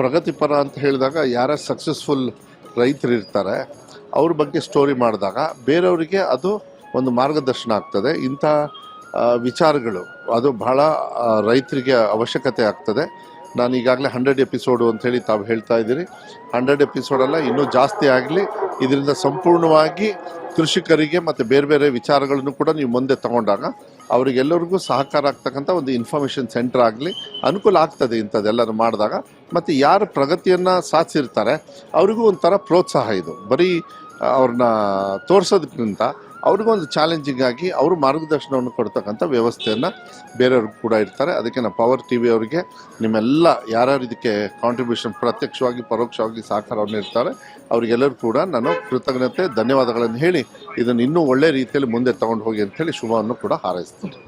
ಪ್ರಗತಿಪರ ಅಂತ ಹೇಳಿದಾಗ ಯಾರ ಸಕ್ಸಸ್ಫುಲ್ ರೈತರು ಇರ್ತಾರೆ, ಅವ್ರ ಬಗ್ಗೆ ಸ್ಟೋರಿ ಮಾಡಿದಾಗ ಬೇರೆಯವರಿಗೆ ಅದು ಒಂದು ಮಾರ್ಗದರ್ಶನ ಆಗ್ತದೆ. ಇಂಥ ವಿಚಾರಗಳು ಅದು ಬಹಳ ರೈತರಿಗೆ ಅವಶ್ಯಕತೆ ಆಗ್ತದೆ. ನಾನು ಈಗಾಗಲೇ ಹಂಡ್ರೆಡ್ ಎಪಿಸೋಡು ಅಂತೇಳಿ ತಾವು ಹೇಳ್ತಾ ಇದ್ದೀರಿ. ಹಂಡ್ರೆಡ್ ಎಪಿಸೋಡೆಲ್ಲ ಇನ್ನೂ ಜಾಸ್ತಿ ಆಗಲಿ. ಇದರಿಂದ ಸಂಪೂರ್ಣವಾಗಿ ಕೃಷಿಕರಿಗೆ ಮತ್ತು ಬೇರೆ ಬೇರೆ ವಿಚಾರಗಳನ್ನು ಕೂಡ ನೀವು ಮುಂದೆ ತಗೊಂಡಾಗ ಅವರಿಗೆಲ್ಲರಿಗೂ ಸಹಕಾರ ಆಗ್ತಕ್ಕಂಥ ಒಂದು ಇನ್ಫಾರ್ಮೇಷನ್ ಸೆಂಟರ್ ಆಗಲಿ ಅನುಕೂಲ ಆಗ್ತದೆ ಇಂಥದ್ದೆಲ್ಲರೂ ಮಾಡಿದಾಗ. ಮತ್ತು ಯಾರು ಪ್ರಗತಿಯನ್ನು ಸಾಧಿಸಿರ್ತಾರೆ, ಅವರಿಗೂ ಒಂಥರ ಪ್ರೋತ್ಸಾಹ ಇದು. ಬರೀ ಅವ್ರನ್ನ ತೋರಿಸೋದಕ್ಕಿಂತ ಅವ್ರಿಗೊಂದು ಚಾಲೆಂಜಿಂಗ್ ಆಗಿ ಅವರು ಮಾರ್ಗದರ್ಶನವನ್ನು ಕೊಡ್ತಕ್ಕಂಥ ವ್ಯವಸ್ಥೆಯನ್ನು ಬೇರೆಯವ್ರಿಗೆ ಕೂಡ ಇರ್ತಾರೆ. ಅದಕ್ಕೆ ನಾವು ಪವರ್ ಟಿ ವಿ ಅವರಿಗೆ ನಿಮ್ಮೆಲ್ಲ ಯಾರ್ಯಾರು ಇದಕ್ಕೆ ಕಾಂಟ್ರಿಬ್ಯೂಷನ್ ಪ್ರತ್ಯಕ್ಷವಾಗಿ, ಪರೋಕ್ಷವಾಗಿ ಸಹಕಾರವನ್ನು ಇರ್ತಾರೆ ಅವರಿಗೆಲ್ಲರೂ ಕೂಡ ನಾನು ಕೃತಜ್ಞತೆ, ಧನ್ಯವಾದಗಳನ್ನು ಹೇಳಿ ಇದನ್ನು ಇನ್ನೂ ಒಳ್ಳೆಯ ರೀತಿಯಲ್ಲಿ ಮುಂದೆ ತಗೊಂಡು ಹೋಗಿ ಅಂತೇಳಿ ಶುಭವನ್ನು ಕೂಡ ಹಾರೈಸ್ತೀನಿ.